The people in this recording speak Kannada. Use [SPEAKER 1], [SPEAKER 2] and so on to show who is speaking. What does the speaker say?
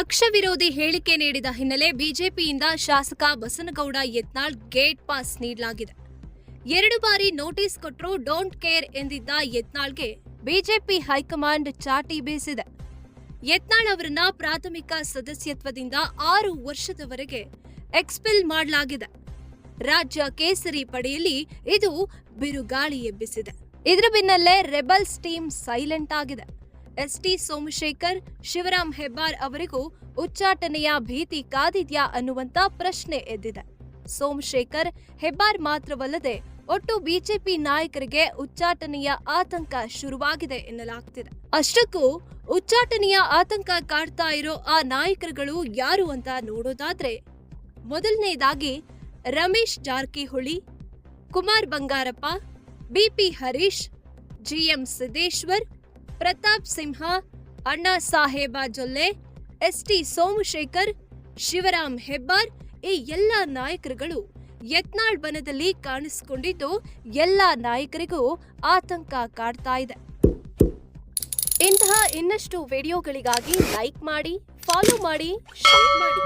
[SPEAKER 1] ಪಕ್ಷ ವಿರೋಧಿ ಹೇಳಿಕೆ ನೀಡಿದ ಹಿನ್ನೆಲೆ ಬಿಜೆಪಿಯಿಂದ ಶಾಸಕ ಬಸನಗೌಡ ಯತ್ನಾಳ್ ಗೇಟ್ ಪಾಸ್ ನೀಡಲಾಗಿದೆ. ಎರಡು ಬಾರಿ ನೋಟಿಸ್ ಕೊಟ್ಟರೂ ಡೋಂಟ್ ಕೇರ್ ಎಂದಿದ್ದ ಯತ್ನಾಳ್ಗೆ ಬಿಜೆಪಿ ಹೈಕಮಾಂಡ್ ಚಾಟಿ ಬೀಸಿದೆ. ಯತ್ನಾಳ್ ಅವರನ್ನ ಪ್ರಾಥಮಿಕ ಸದಸ್ಯತ್ವದಿಂದ ಆರು ವರ್ಷದವರೆಗೆ ಎಕ್ಸ್ಪೆಲ್ ಮಾಡಲಾಗಿದೆ. ರಾಜ್ಯ ಕೇಸರಿ ಪಡೆಯಲ್ಲಿ ಇದು ಬಿರುಗಾಳಿ ಎಬ್ಬಿಸಿದೆ. ಇದರ ಬೆನ್ನಲ್ಲೇ ರೆಬಲ್ಸ್ ಟೀಮ್ ಸೈಲೆಂಟ್ ಆಗಿದೆ. ಎಸ್ಟಿ ಸೋಮಶೇಖರ್ ಶಿವರಾಮ್ ಹೆಬ್ಬಾರ್ ಅವರಿಗೂ ಉಚ್ಚಾಟನೆಯ ಭೀತಿ ಕಾದಿದ್ಯಾ ಅನ್ನುವಂತ ಪ್ರಶ್ನೆ ಎದ್ದಿದೆ. ಸೋಮಶೇಖರ್, ಹೆಬ್ಬಾರ್ ಮಾತ್ರವಲ್ಲದೆ ಒಟ್ಟು ಬಿಜೆಪಿ ನಾಯಕರಿಗೆ ಉಚ್ಚಾಟನೆಯ ಆತಂಕ ಶುರುವಾಗಿದೆ ಎನ್ನಲಾಗ್ತಿದೆ. ಅಷ್ಟಕ್ಕೂ ಉಚ್ಚಾಟನೆಯ ಆತಂಕ ಕಾಡ್ತಾ ಇರೋ ಆ ನಾಯಕರುಗಳು ಯಾರು ಅಂತ ನೋಡೋದಾದ್ರೆ ಮೊದಲನೇದಾಗಿ Ramesh Jarkiholi, Kumar Bangarappa, BP Harish, GM Siddeshwar Pratap Simha, Anna Saheb Jolle S T Somashekar, Shivaram Hebbar ಈ ಎಲ್ಲ ನಾಯಕರುಗಳು ಯತ್ನಾಳ್ ಬನದಲ್ಲಿ ಕಾಣಿಸಿಕೊಂಡಿದ್ದು ಎಲ್ಲ ನಾಯಕರಿಗೂ ಆತಂಕ ಕಾಡ್ತಾ ಇದೆ. ಇಂತಹ ಇನ್ನಷ್ಟು ವಿಡಿಯೋಗಳಿಗಾಗಿ ಲೈಕ್ ಮಾಡಿ, ಫಾಲೋ ಮಾಡಿ, ಶೇರ್ ಮಾಡಿ.